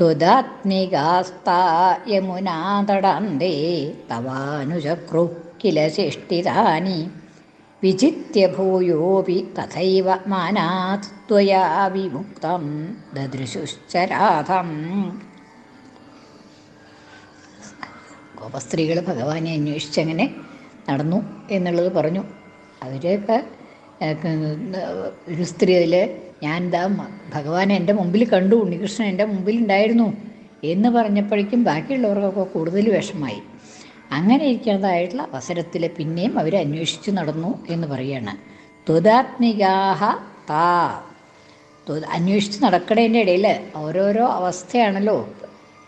ത്വദാത്മികാസ്താ യമുനാതടാന്തേ തവാനുചക്രു കില ചേഷ്ടിതാനി വിചിത്യ ഭൂയോപി തഥൈവ മാനാത് ത്വയാ വിമുക്തം ദദൃശുശ്ചരാധം. ഗോപസ്ത്രീകൾ ഭഗവാനെ അന്വേഷിച്ചങ്ങനെ നടന്നു എന്നുള്ളത് പറഞ്ഞു. അവരൊക്കെ ഒരു സ്ത്രീ അതിൽ ഞാൻ എന്താ ഭഗവാനെ എന്റെ മുമ്പിൽ കണ്ടു ഉണ്ണികൃഷ്ണൻ എന്റെ മുമ്പിൽ ഉണ്ടായിരുന്നു എന്ന് പറഞ്ഞപ്പോഴേക്കും ബാക്കിയുള്ളവർക്കൊക്കെ കൂടുതൽ വിഷമായി. അങ്ങനെ ഇരിക്കുന്നതായിട്ടുള്ള അവസരത്തിൽ പിന്നെയും അവർ അന്വേഷിച്ച് നടന്നു എന്ന് പറയുകയാണ് ത്വതാത്മികാഹ താ. അന്വേഷിച്ച് നടക്കണതിന്റെ ഇടയിൽ ഓരോരോ അവസ്ഥയാണല്ലോ.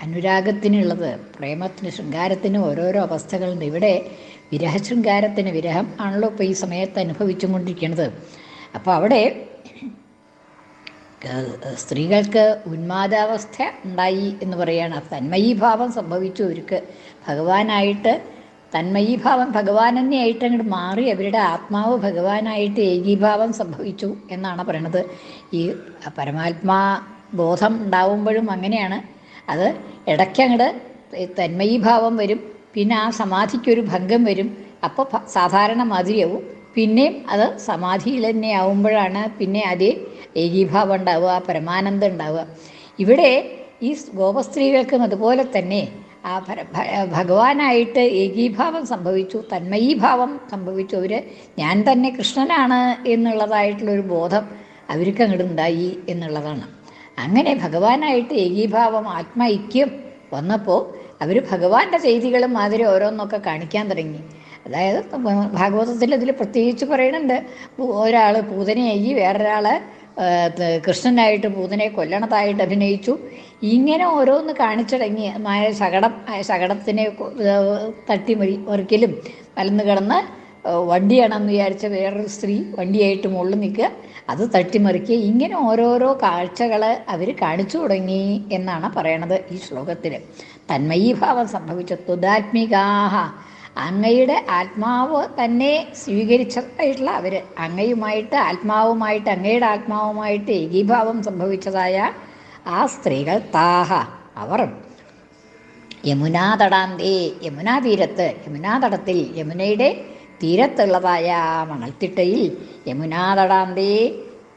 അനുരാഗത്തിനുള്ളത് പ്രേമത്തിന് ശൃംഗാരത്തിന് ഓരോരോ അവസ്ഥകളുണ്ട്. ഇവിടെ വിരഹ ശൃംഗാരത്തിന് വിരഹം ആണല്ലോ ഇപ്പോൾ ഈ സമയത്ത് അനുഭവിച്ചും കൊണ്ടിരിക്കുന്നത് അപ്പോൾ അവിടെ സ്ത്രീകൾക്ക് ഉന്മാദാവസ്ഥ ഉണ്ടായി എന്ന് പറയുകയാണ് തന്മയീഭാവം സംഭവിച്ചു. അവർക്ക് ഭഗവാനായിട്ട് തന്മയീഭാവം ഭഗവാൻ തന്നെയായിട്ട് അങ്ങോട്ട് മാറി അവരുടെ ആത്മാവ് ഭഗവാനായിട്ട് ഏകീഭാവം സംഭവിച്ചു എന്നാണ് പറയണത്. ഈ പരമാത്മാ ബോധം ഉണ്ടാവുമ്പോഴും അങ്ങനെയാണ്. അത് ഇടയ്ക്കങ്ങട് തന്മയീഭാവം വരും പിന്നെ ആ സമാധിക്കൊരു ഭംഗം വരും. അപ്പോൾ സാധാരണ മാതിരിയാവും. പിന്നെയും അത് സമാധിയിൽ തന്നെ ആവുമ്പോഴാണ് പിന്നെ അതേ ഏകീഭാവം ഉണ്ടാവുക പരമാനന്ദം ഉണ്ടാവുക. ഇവിടെ ഈ ഗോപസ്ത്രീകൾക്കും അതുപോലെ തന്നെ ആ ഭഗവാനായിട്ട് ഏകീഭാവം സംഭവിച്ചു തന്മയീഭാവം സംഭവിച്ചു. അവർ ഞാൻ തന്നെ കൃഷ്ണനാണ് എന്നുള്ളതായിട്ടുള്ളൊരു ബോധം അവർക്ക് അങ്ങോട്ട് ഉണ്ടായി എന്നുള്ളതാണ്. അങ്ങനെ ഭഗവാനായിട്ട് ഏകീഭാവം ആത്മൈക്യം വന്നപ്പോൾ അവർ ഭഗവാന്റെ ചെയ്തികളും മാതിരി ഓരോന്നൊക്കെ കാണിക്കാൻ തുടങ്ങി. അതായത് ഭാഗവതത്തിൽ അതിൽ പ്രത്യേകിച്ച് പറയുന്നുണ്ട് ഒരാൾ പൂതനയായി വേറൊരാൾ കൃഷ്ണനായിട്ട് പൂതനെ കൊല്ലണതായിട്ട് അഭിനയിച്ചു. ഇങ്ങനെ ഓരോന്ന് കാണിച്ചടങ്ങി ശകടം ശകടത്തിനെ തട്ടി മറി മലന്ന് കിടന്ന് വണ്ടിയാണെന്ന് വിചാരിച്ച വേറൊരു സ്ത്രീ വണ്ടിയായിട്ട് മുകളിൽ നിൽക്കുക. അത് തട്ടിമറിക്കുക. ഇങ്ങനെ ഓരോരോ കാഴ്ചകൾ അവർ കാണിച്ചു തുടങ്ങി എന്നാണ് പറയണത് ഈ ശ്ലോകത്തിൽ തന്മയീഭാവം സംഭവിച്ച തുതാത്മികാഹ അങ്ങയുടെ ആത്മാവ് തന്നെ സ്വീകരിച്ചതായിട്ടുള്ള അവർ അങ്ങയുമായിട്ട് ആത്മാവുമായിട്ട് അങ്ങയുടെ ആത്മാവുമായിട്ട് ഏകീഭാവം സംഭവിച്ചതായ ആ സ്ത്രീകൾ താഹ. അവർ യമുനാതടാന്തേ യമുനാ തീരത്ത് യമുനാതടത്തിൽ യമുനയുടെ തീരത്തുള്ളതായ മണൽത്തിട്ടയിൽ യമുനാതടാന്തേ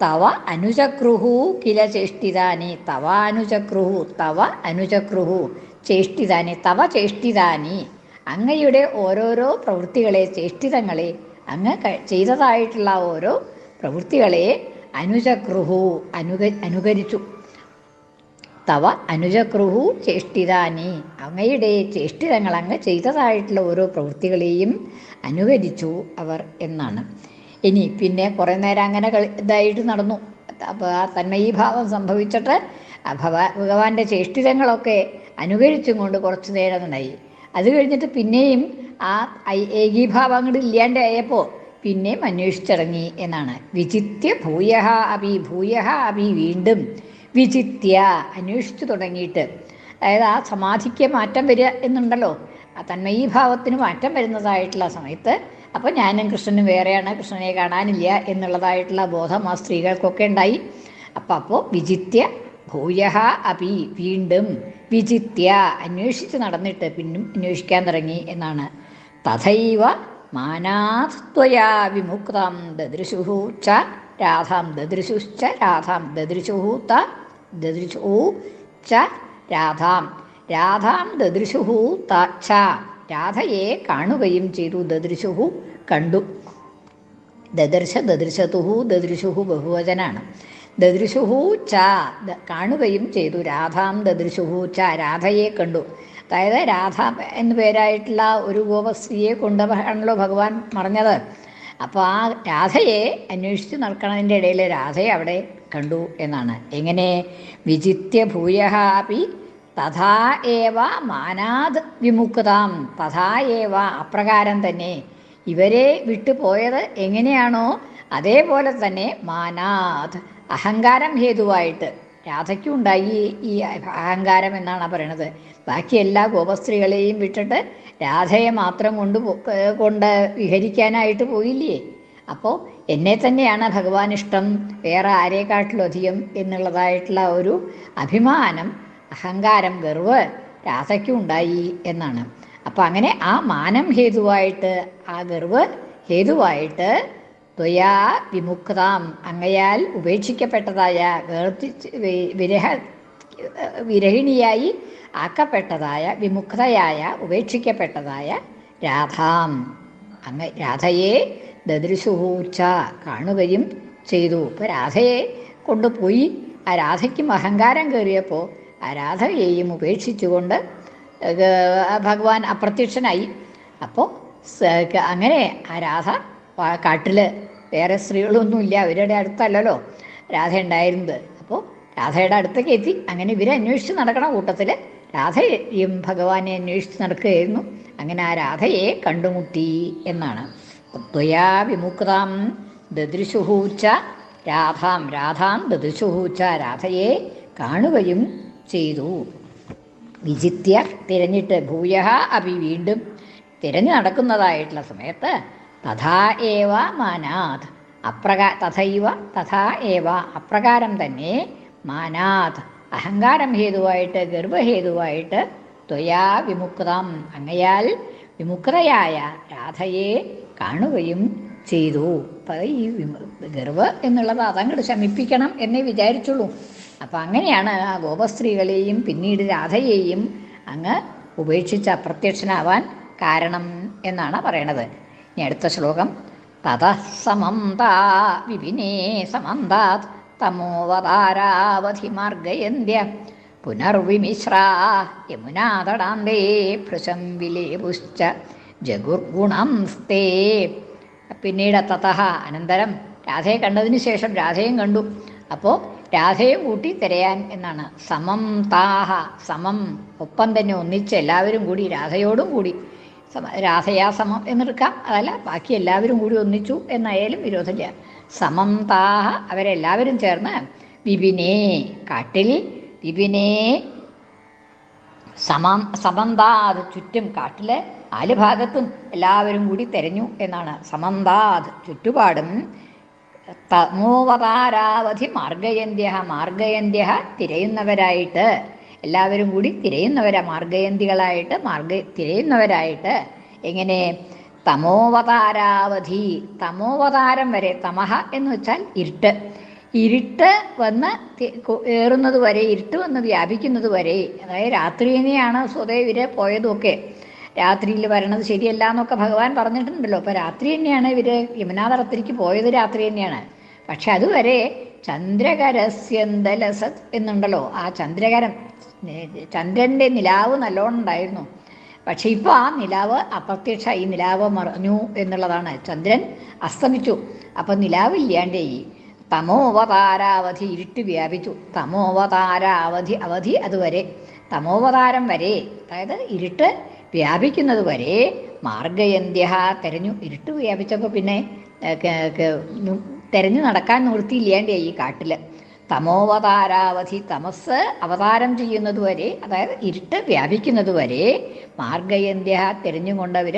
തവ അനുചക്രുഹു കില ചേഷ്ടിതാനി തവ അനുചക്രുഹു തവ അനുചക്രുഹു ചേഷ്ടിതാനി തവ ചേഷ്ടിതാനി. അങ്ങയുടെ ഓരോരോ പ്രവൃത്തികളെ ചേഷ്ടിതങ്ങളെ അങ്ങ് ചെയ്തതായിട്ടുള്ള ഓരോ പ്രവൃത്തികളെ അനുചക്രുഹു അനുക അനുകരിച്ചു. തവ അനുജക്രുഹു ചേഷ്ടിതാനി. അങ്ങയുടെ ചേഷ്ടിതങ്ങൾ അങ്ങ് ചെയ്തതായിട്ടുള്ള ഓരോ പ്രവൃത്തികളെയും അനുകരിച്ചു അവർ എന്നാണ്. ഇനി പിന്നെ കുറേ നേരം അങ്ങനെ ഇതായിട്ട് നടന്നു. അപ്പോൾ ആ തന്മയീഭാവം സംഭവിച്ചിട്ട് ഭഗവാ ഭഗവാന്റെ ചേഷ്ടിതങ്ങളൊക്കെ അനുകരിച്ചും കൊണ്ട് കുറച്ച് നേരം ഉണ്ടായി. അത് കഴിഞ്ഞിട്ട് പിന്നെയും ആ ഏകീഭാവം അങ്ങോട്ട് ഇല്ലാണ്ടായപ്പോൾ പിന്നെയും അന്വേഷിച്ചിറങ്ങി എന്നാണ്. വിചിത്യ ഭൂയഹ അഭി ഭൂയഹ അഭി വീണ്ടും വിചിത്യ അന്വേഷിച്ചു തുടങ്ങിയിട്ട്. അതായത് ആ സമാധിക്ക് മാറ്റം വരിക എന്നുണ്ടല്ലോ. ആ തന്മയീഭാവത്തിന് മാറ്റം വരുന്നതായിട്ടുള്ള സമയത്ത് അപ്പോൾ ഞാനും കൃഷ്ണനും വേറെയാണ് കൃഷ്ണനെ കാണാനില്ല എന്നുള്ളതായിട്ടുള്ള ബോധം ആ സ്ത്രീകൾക്കൊക്കെ ഉണ്ടായി. അപ്പം അപ്പോൾ വിചിത്യ ഭൂയഹ അപി വീണ്ടും വിചിത്യ അന്വേഷിച്ച് നടന്നിട്ട് പിന്നും അന്വേഷിക്കാൻ തുടങ്ങി എന്നാണ്. തഥൈവ മാനാത്വയാ വിമുക്തം ദദൃശുഹൂച്ച രാധാം ദദൃശുശ്ച രാധാം ദദൃശുഹു ത ദദൃശുഹു ച രാധാം. രാധാം ദദൃശുഹു ച. രാധയെ കാണുകയും ചെയ്തു. ദദൃശുഹു കണ്ടു. ദദർശ ദദൃശതുഹു ദദൃശുഹു ബഹുവചനാണ്. ദദൃശുഹു ച കാണുകയും ചെയ്തു. രാധാം ദദൃശുഹു ച രാധയെ കണ്ടു. അതായത് രാധ എന്നു പേരായിട്ടുള്ള ഒരു ഗോപസ്ത്രീയെ കൊണ്ടാണല്ലോ ഭഗവാൻ പറഞ്ഞത്. അപ്പോൾ ആ രാധയെ അന്വേഷിച്ച് നടക്കണതിന്റെ ഇടയിൽ രാധയെ അവിടെ കണ്ടു എന്നാണ്. എങ്ങനെ? വിചിത്യ ഭൂയഹാപി അപ്പി തഥാ ഏവ മാനാത് വിമുക്താം. തഥാ ഏവ അപ്രകാരം തന്നെ. ഇവരെ വിട്ടുപോയത് എങ്ങനെയാണോ അതേപോലെ തന്നെ മാനാത്. അഹങ്കാരം ഹേതുവായിട്ട്. രാധയ്ക്കും ഉണ്ടായി ഈ അഹങ്കാരം എന്നാണ് പറയണത്. ബാക്കി എല്ലാ ഗോപസ്ത്രീകളെയും വിട്ടിട്ട് രാധയെ മാത്രം കൊണ്ട് കൊണ്ട് വിഹരിക്കാനായിട്ട് പോയില്ലേ? അപ്പോൾ എന്നെ തന്നെയാണ് ഭഗവാൻ ഇഷ്ടം. വേറെ ആരെക്കാട്ടിലും അധികം എന്നുള്ളതായിട്ടുള്ള ഒരു അഭിമാനം അഹങ്കാരം ഗർവ് രാധയ്ക്കും ഉണ്ടായി എന്നാണ്. അപ്പം അങ്ങനെ ആ മാനം ഹേതുവായിട്ട് ആ ഗർവ് ഹേതുവായിട്ട് ത്വയാ വിമുക്താം അങ്ങയാൽ ഉപേക്ഷിക്കപ്പെട്ടതായ ഗർത്തി വിരഹ വിരഹിണിയായി ആക്കപ്പെട്ടതായ വിമുക്തയായ ഉപേക്ഷിക്കപ്പെട്ടതായ രാധാം. അങ്ങ് രാധയെ ദദൃശുഹൂച്ച കാണുകയും ചെയ്തു. ഇപ്പോൾ രാധയെ കൊണ്ടുപോയി. ആ രാധയ്ക്കും അഹങ്കാരം കയറിയപ്പോൾ ആ രാധയെയും ഉപേക്ഷിച്ചുകൊണ്ട് ഭഗവാൻ അപ്രത്യക്ഷനായി. അപ്പോൾ അങ്ങനെ ആ രാധ കാട്ടിൽ വേറെ സ്ത്രീകളൊന്നുമില്ല അവരുടെ അടുത്തല്ലല്ലോ രാധ ഉണ്ടായിരുന്നത്. അപ്പോൾ രാധയുടെ അടുത്തേക്ക് എത്തി. അങ്ങനെ ഇവരെ അന്വേഷിച്ച് നടക്കണ കൂട്ടത്തിൽ രാധയും ഭഗവാനെ അന്വേഷിച്ച് നടക്കുകയായിരുന്നു. അങ്ങനെ ആ രാധയെ കണ്ടുമുട്ടി എന്നാണ്. ത്വയാ വിമുക്തം ദദൃശുഹൂച്ച രാധാം രാധാം ദദൃശുഹൂച്ച രാധയെ കാണുകയും ചെയ്തു. വിചിത്യ തിരഞ്ഞിട്ട് ഭൂയ അഭി വീണ്ടും തിരഞ്ഞു നടക്കുന്നതായിട്ടുള്ള സമയത്ത് തഥാ ഏവ മാനാത്. അപ്രകാ തഥൈവ തഥാ ഏവ അപ്രകാരം തന്നെ മാനാത്. അഹങ്കാരം ഹേതുവായിട്ട് ഗർഭഹേതുവായിട്ട് ത്വയാ വിമുക്തം അങ്ങയാൽ വിമുക്തയായ രാധയെ കാണുകയും ചെയ്തു. അപ്പം ഈ ഗർവ് എന്നുള്ളത് അതങ്ങോട്ട് ശമിപ്പിക്കണം എന്നേ വിചാരിച്ചുള്ളൂ. അപ്പം അങ്ങനെയാണ് ആ ഗോപസ്ത്രീകളെയും പിന്നീട് രാധയെയും അങ്ങ് ഉപേക്ഷിച്ച് അപ്രത്യക്ഷനാവാൻ കാരണം എന്നാണ് പറയണത്. ഇനി അടുത്ത ശ്ലോകം. തത സമന്ത വിപിനേ തമോവതാരാവധി മാർഗയന്ത്യ പുനർവിമിശ്രാ യമുനാതടാന്തേ ഭൃശം വിലേപുശ്ച ജഗുർഗുണംസ്തേ. പിന്നീട് തതഹ അനന്തരം രാധയെ കണ്ടതിന് ശേഷം രാധയും കണ്ടു. അപ്പോൾ രാധയും കൂട്ടി തിരയാൻ എന്നാണ്. സമം താഹ സമം ഒപ്പം തന്നെ ഒന്നിച്ച് എല്ലാവരും കൂടി രാധയോടും കൂടി. സമ രാധയാ സമം എന്നെടുക്കാം അതല്ല ബാക്കി എല്ലാവരും കൂടി ഒന്നിച്ചു എന്നായാലും വിരോധമില്ല സമം താഹ അവരെല്ലാവരും ചേർന്ന് വിപിനെ കാട്ടിൽ വിപിനെ സമം സമന്താ അത് ചുറ്റും കാട്ടിലെ നാല് ഭാഗത്തും എല്ലാവരും കൂടി തെരഞ്ഞു എന്നാണ്. സമന്താത് ചുറ്റുപാടും തമോവതാരാവധി മാർഗയന്ത്യ മാർഗയന്ത്യ തിരയുന്നവരായിട്ട്. എല്ലാവരും കൂടി തിരയുന്നവരാ മാർഗയന്തികളായിട്ട് മാർഗ തിരയുന്നവരായിട്ട്. എങ്ങനെ? തമോവതാരാവധി തമോവതാരം വരെ തമഹ എന്ന് വെച്ചാൽ ഇരുട്ട്. ഇരുട്ട് വന്ന് ഏറുന്നത് വരെ ഇരുട്ട് വന്ന് വ്യാപിക്കുന്നത് വരെ. അതായത് രാത്രി തന്നെയാണ് സ്വതേ ഇവരെ പോയതുമൊക്കെ. രാത്രിയിൽ വരണത് ശരിയല്ല എന്നൊക്കെ ഭഗവാൻ പറഞ്ഞിട്ടുണ്ടല്ലോ. അപ്പോൾ രാത്രി തന്നെയാണ് ഇവർ യമുനാതടത്തിലേക്ക് പോയത് രാത്രി തന്നെയാണ്. പക്ഷെ അതുവരെ ചന്ദ്രകരസ്യന്തലസത് എന്നുണ്ടല്ലോ. ആ ചന്ദ്രകരം ചന്ദ്രന്റെ നിലാവ് നല്ലോണം ഉണ്ടായിരുന്നു. പക്ഷെ ഇപ്പോൾ ആ നിലാവ് അപ്രത്യക്ഷ ഈ നിലാവ് മറഞ്ഞു എന്നുള്ളതാണ്. ചന്ദ്രൻ അസ്തമിച്ചു. അപ്പം ഈ തമോവതാരാവധി ഇരുട്ട് വ്യാപിച്ചു. തമോവതാരാവധി അവധി അതുവരെ. തമോവതാരം വരെ. അതായത് ഇരുട്ട് വ്യാപിക്കുന്നത് വരെ മാർഗയന്ത്യ തെരഞ്ഞു ഇരുട്ട് വ്യാപിച്ചപ്പോൾ പിന്നെ തെരഞ്ഞു നടക്കാൻ നിവൃത്തിയില്ലാണ്ടേ ഈ കാട്ടിൽ തമോവതാരാവധി തമസ് അവതാരം ചെയ്യുന്നത് വരെ അതായത് ഇരുട്ട് വ്യാപിക്കുന്നത് വരെ മാർഗയന്ത്യ തിരഞ്ഞുകൊണ്ടവർ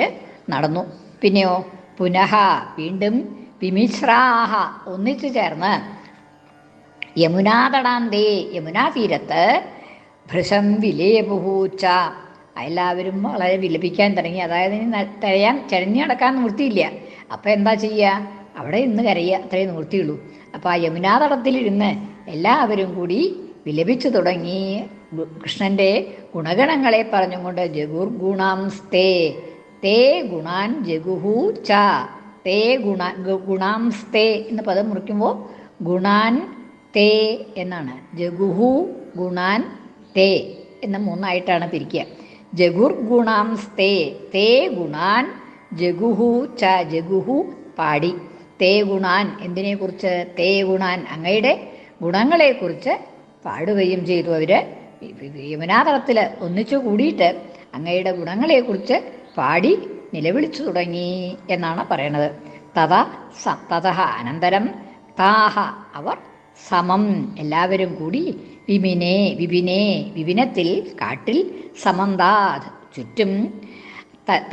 നടന്നു. പിന്നെയോ പുനഃ വീണ്ടും വിമിശ്രാഹ ഒന്നിച്ചു ചേർന്ന് യമുനാതടാന്തേ യമുനാ തീരത്ത് ഭൃശം വിലേപുഹൂച്ച എല്ലാവരും വളരെ വിലപിക്കാൻ തുടങ്ങി. അതായത് ഇനി തിരയാൻ ചരഞ്ഞു നടക്കാൻ നിവൃത്തിയില്ല. അപ്പം എന്താ ചെയ്യുക അവിടെ ഇന്ന് കരയുക. അത്രേ നിവൃത്തിയുള്ളൂ. അപ്പോൾ ആ യമുനാതടത്തിലിരുന്ന് എല്ലാവരും കൂടി വിലപിച്ചു തുടങ്ങി. കൃഷ്ണന്റെ ഗുണഗണങ്ങളെ പറഞ്ഞുകൊണ്ട് ജഗുർ ഗുണാംസ്തേ തേ ഗുണാൻ ജഗുഹു ച. തേ ഗുണ ഗുണാം ഗുണാംസ്തേ എന്ന് പദം മുറിക്കുമ്പോൾ ഗുണാൻ തേ എന്നാണ്. ജഗുഹു ഗുണാൻ തേ എന്ന മൂന്നായിട്ടാണ് പിരിക്കുക. ജഗുർ ഗുണാംസ്തേ തേ ഗുണാൻ ജഗുഹു ച ജഗുഹു പാടി. തേ ഗുണാൻ എന്തിനെക്കുറിച്ച്? തേ ഗുണാൻ അങ്ങയുടെ ഗുണങ്ങളെക്കുറിച്ച് പാടുകയും ചെയ്തു അവർ യമുനാതളത്തിൽ ഒന്നിച്ചു കൂടിയിട്ട് അങ്ങയുടെ ഗുണങ്ങളെക്കുറിച്ച് പാടി നിലവിളിച്ചു തുടങ്ങി എന്നാണ് പറയണത്. തഥ സ തഥ അനന്തരം താഹ അവർ സമം. എല്ലാവരും കൂടി വിമിനെ വിപിനെ വിപിനത്തിൽ കാട്ടിൽ സമന്താത്. ചുറ്റും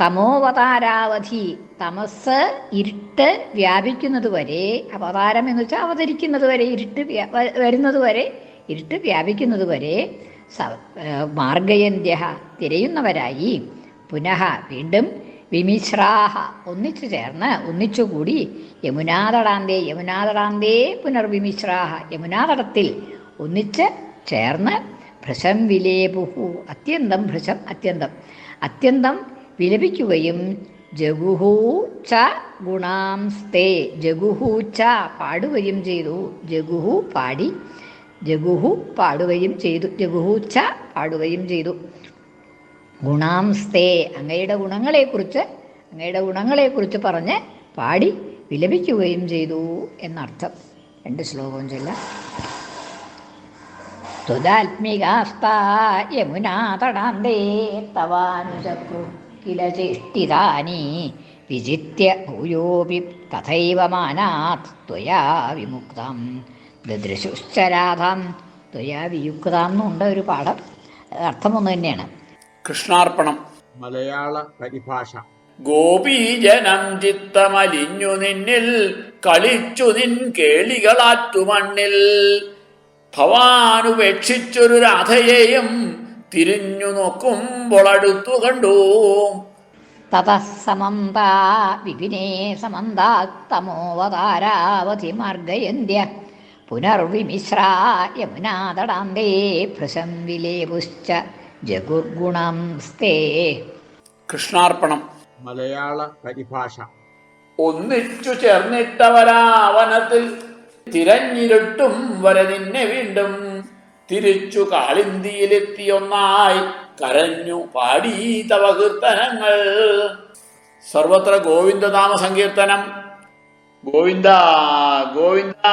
തമോവതാരാവധി തമസ് ഇരുട്ട് വ്യാപിക്കുന്നത് വരെ അവതാരം എന്ന് വെച്ചാൽ അവതരിക്കുന്നത് വരെ ഇരുട്ട് വരുന്നത് വരെ ഇരുട്ട് വ്യാപിക്കുന്നത് വരെ മാർഗയന്ത്യ തിരയുന്നവരായി. പുനഃ വീണ്ടും വിമിശ്രാഹ. ഒന്നിച്ചു ചേർന്ന് ഒന്നിച്ചുകൂടി യമുനാതടാന്തേ യമുനാതടാന്തേ പുനർവിമിശ്രാഹ. യമുനാതടത്തിൽ ഒന്നിച്ച് ചേർന്ന് ഭൃശം വിലേപുഹു. അത്യന്തം ഭൃശം അത്യന്തം. അത്യന്തം വിലപിക്കുകയും ജഗുഹു ച ഗുണാംസ്തേ. ജഗുഹു ച പാടുകയും ചെയ്തു. ജഗുഹു പാടി ജഗുഹു പാടുകയും ചെയ്തു. ജഗുഹു ച പാടുകയും ചെയ്തു. ഗുണാംസ്തേ. അങ്ങയുടെ ഗുണങ്ങളെക്കുറിച്ച് അങ്ങയുടെ ഗുണങ്ങളെക്കുറിച്ച് പറഞ്ഞ് പാടി വിലപിക്കുകയും ചെയ്തു എന്നർത്ഥം. രണ്ട് ശ്ലോകവും ചൊല്ലാം. തവാനുചക്രു കില ചേഷ്ടിതാനി വിജിത്യ ഭൂയോപി തഥൈവ മാനാത് ത്വയാ വിമുക്തം. ദദൃശുശ്ചരാധാം ത്വയാ വിയുക്താം എന്നുണ്ട് ഒരു പാഠം. അർത്ഥമൊന്നു തന്നെയാണ്. കൃഷ്ണാർപ്പണം. മലയാള പരിഭാഷ. ഗോപീജനം ചിത്തമലിഞ്ഞു നിന്നിൽ കളിച്ചു നിൻ കേളികളാറ്റുമണ്ണിൽ. ഭവാനുപേക്ഷിച്ചൊരു രാധയെയും തിരിഞ്ഞു നോക്കുമ്പോൾ അടുത്തു കണ്ടു. തതസമന്താ വിപിനേ മാർഗയന്ത്യ. പുനർവിമിശ്രാ യമുനാതടാന്തേ ഭൃശം വിലേപുശ്ച ജഗുർഗുണം സ്തേ കൃഷ്ണാർപ്പണം. മലയാള പരിഭാഷ. ഒന്നിച്ചു ചേർന്നിട്ടവരാവനത്തിൽ തിരഞ്ഞിരുട്ടും വരെ നിന്നെ വീണ്ടും. തിരിച്ചു കാളിന്തിയിലെത്തിയൊന്നായി കരഞ്ഞു പാടി തവ കീർത്തനങ്ങൾ. സർവത്ര ഗോവിന്ദനാമ സങ്കീർത്തനം. ഗോവിന്ദ ഗോവിന്ദ.